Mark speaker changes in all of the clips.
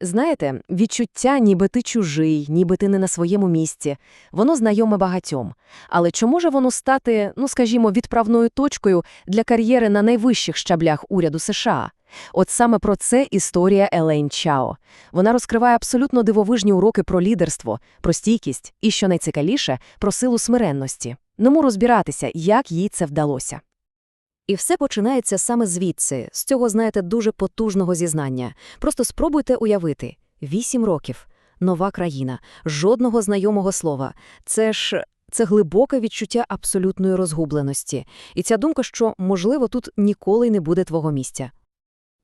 Speaker 1: Знаєте, відчуття, ніби ти чужий, ніби ти не на своєму місці, воно знайоме багатьом. Але чи може воно стати, ну скажімо, відправною точкою для кар'єри на найвищих щаблях уряду США? От саме про це історія Елейн Чао. Вона розкриває абсолютно дивовижні уроки про лідерство, про стійкість і, що найцікавіше, про силу смиренності. Нему розбиратися, як їй це вдалося. І все починається саме звідси, з цього, знаєте, дуже потужного зізнання. Просто спробуйте уявити. Вісім років. Нова країна. Жодного знайомого слова. Це ж... Це глибоке відчуття абсолютної розгубленості. І ця думка, що, можливо, тут ніколи не буде твого місця.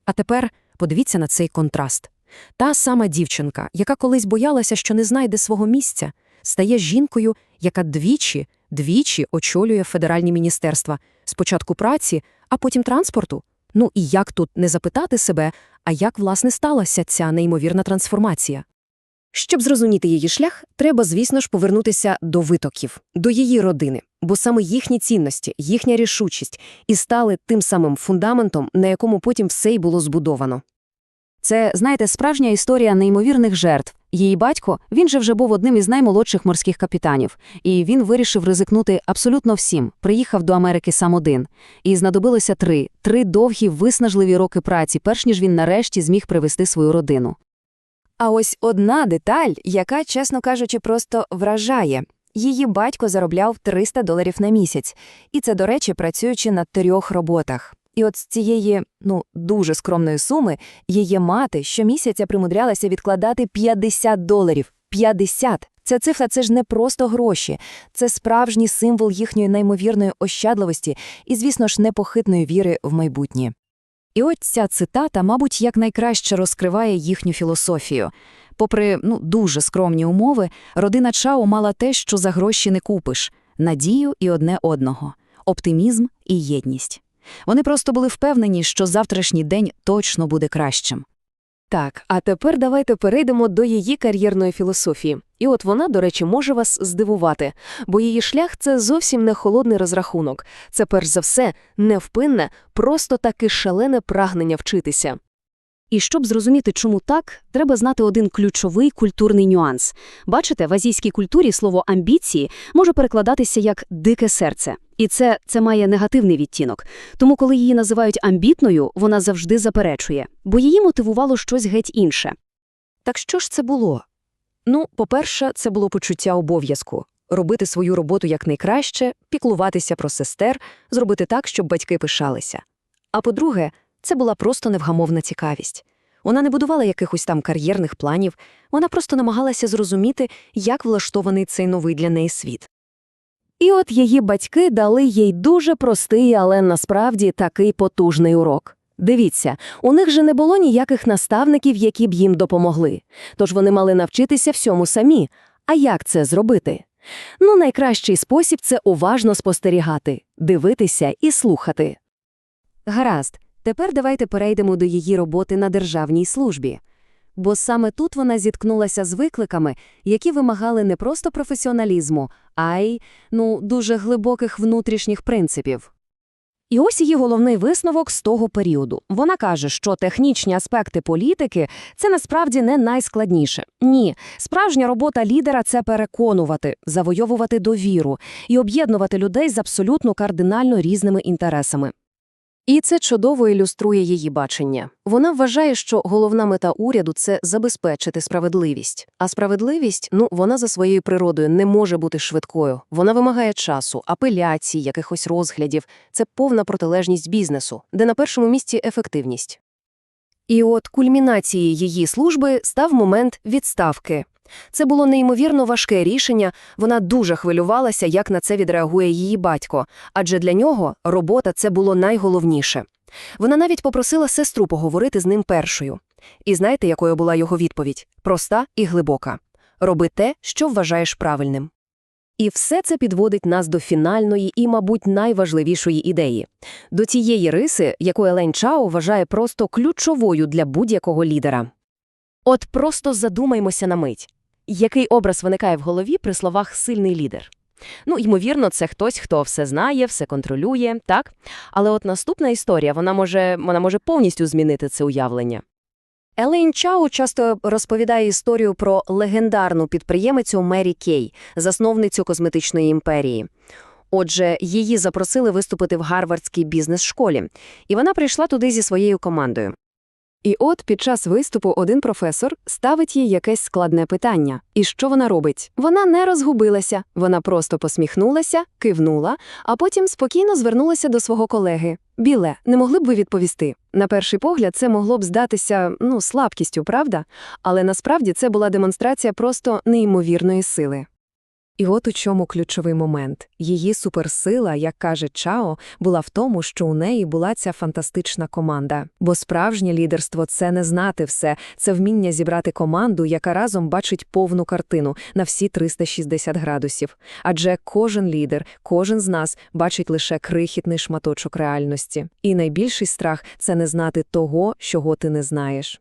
Speaker 1: А тепер подивіться на цей контраст. Та сама дівчинка, яка колись боялася, що не знайде свого місця, стає жінкою, яка двічі, двічі очолює федеральні міністерства. Спочатку праці, а потім транспорту. Ну і як тут не запитати себе, а як, власне, сталася ця неймовірна трансформація? Щоб зрозуміти її шлях, треба, звісно ж, повернутися до витоків, до її родини, бо саме їхні цінності, їхня рішучість і стали тим самим фундаментом, на якому потім все й було збудовано. Це, знаєте, справжня історія неймовірних жертв. Її батько, він же вже був одним із наймолодших морських капітанів, і він вирішив ризикнути абсолютно всім. Приїхав до Америки сам один. І знадобилося три, три довгі, виснажливі роки праці, перш ніж він нарешті зміг привести свою родину. А ось одна деталь, яка, чесно кажучи, просто вражає. Її батько заробляв 300 доларів на місяць, і це, до речі, працюючи на трьох роботах. І от з цієї, ну, дуже скромної суми, її мати щомісяця примудрялася відкладати 50 доларів. 50! Ця цифра – це ж не просто гроші. Це справжній символ їхньої неймовірної ощадливості і, звісно ж, непохитної віри в майбутнє. І от ця цитата, мабуть, якнайкраще розкриває їхню філософію. Попри ну, дуже скромні умови, родина Чао мала те, що за гроші не купиш – надію і одне одного, оптимізм і єдність. Вони просто були впевнені, що завтрашній день точно буде кращим. Так, а тепер давайте перейдемо до її кар'єрної філософії. І от вона, до речі, може вас здивувати, бо її шлях це зовсім не холодний розрахунок. Це перш за все невпинне, просто таки шалене прагнення вчитися. І щоб зрозуміти, чому так, треба знати один ключовий культурний нюанс. Бачите, в азійській культурі слово амбіції може перекладатися як дике серце. І це, це має негативний відтінок. Тому, коли її називають амбітною, вона завжди заперечує, бо її мотивувало щось геть інше. Так що ж це було? Ну, по-перше, це було почуття обов'язку робити свою роботу якнайкраще, піклуватися про сестер, зробити так, щоб батьки пишалися. А по-друге, це була просто невгамовна цікавість. Вона не будувала якихось там кар'єрних планів, вона просто намагалася зрозуміти, як влаштований цей новий для неї світ. І от її батьки дали їй дуже простий, але насправді такий потужний урок. Дивіться, у них же не було ніяких наставників, які б їм допомогли. Тож вони мали навчитися всьому самі. А як це зробити? Ну, найкращий спосіб це уважно спостерігати, дивитися і слухати. Гаразд, тепер давайте перейдемо до її роботи на державній службі. Бо саме тут вона зіткнулася з викликами, які вимагали не просто професіоналізму, а й, ну, дуже глибоких внутрішніх принципів. І ось її головний висновок з того періоду. Вона каже, що технічні аспекти політики це насправді не найскладніше. Ні, справжня робота лідера це переконувати, завойовувати довіру і об'єднувати людей з абсолютно кардинально різними інтересами. І це чудово ілюструє її бачення. Вона вважає, що головна мета уряду це забезпечити справедливість. А справедливість, ну, вона за своєю природою не може бути швидкою. Вона вимагає часу, апеляцій, якихось розглядів. Це повна протилежність бізнесу, де на першому місці ефективність. І от кульмінацією її служби став момент відставки. Це було неймовірно важке рішення, вона дуже хвилювалася, як на це відреагує її батько, адже для нього робота це було найголовніше. Вона навіть попросила сестру поговорити з ним першою. І знаєте, якою була його відповідь? Проста і глибока. Роби те, що вважаєш правильним. І все це підводить нас до фінальної і, мабуть, найважливішої ідеї до тієї риси, яку Елейн Чао вважає просто ключовою для будь-якого лідера. От просто задумаймося на мить. Який образ виникає в голові при словах сильний лідер? Ну, ймовірно, це хтось, хто все знає, все контролює, так? Але от наступна історія, вона може, вона може повністю змінити це уявлення.
Speaker 2: Елейн Чао часто розповідає історію про легендарну підприємицю Мері Кей, засновницю косметичної імперії. Отже, її запросили виступити в Гарвардській бізнес-школі, і вона прийшла туди зі своєю командою.
Speaker 3: І от під час виступу один професор ставить їй якесь складне питання. І що вона робить? Вона не розгубилася, вона просто посміхнулася, кивнула, а потім спокійно звернулася до свого колеги. Біле, не могли б ви відповісти? На перший погляд, це могло б здатися, ну, слабкістю, правда? Але насправді це була демонстрація просто неймовірної сили.
Speaker 1: І от у чому ключовий момент. Її суперсила, як каже Чао, була в тому, що у неї була ця фантастична команда. Бо справжнє лідерство – це не знати все, це вміння зібрати команду, яка разом бачить повну картину на всі 360 градусів. Адже кожен лідер, кожен з нас бачить лише крихітний шматочок реальності. І найбільший страх – це не знати того, чого ти не знаєш.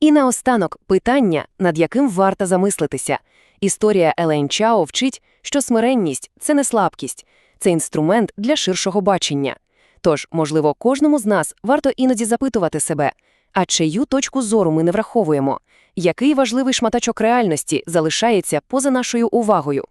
Speaker 2: І наостанок питання, над яким варто замислитися. Історія Елейн Чао вчить, що смиренність – це не слабкість, це інструмент для ширшого бачення. Тож, можливо, кожному з нас варто іноді запитувати себе, а чию точку зору ми не враховуємо, який важливий шматочок реальності залишається поза нашою увагою.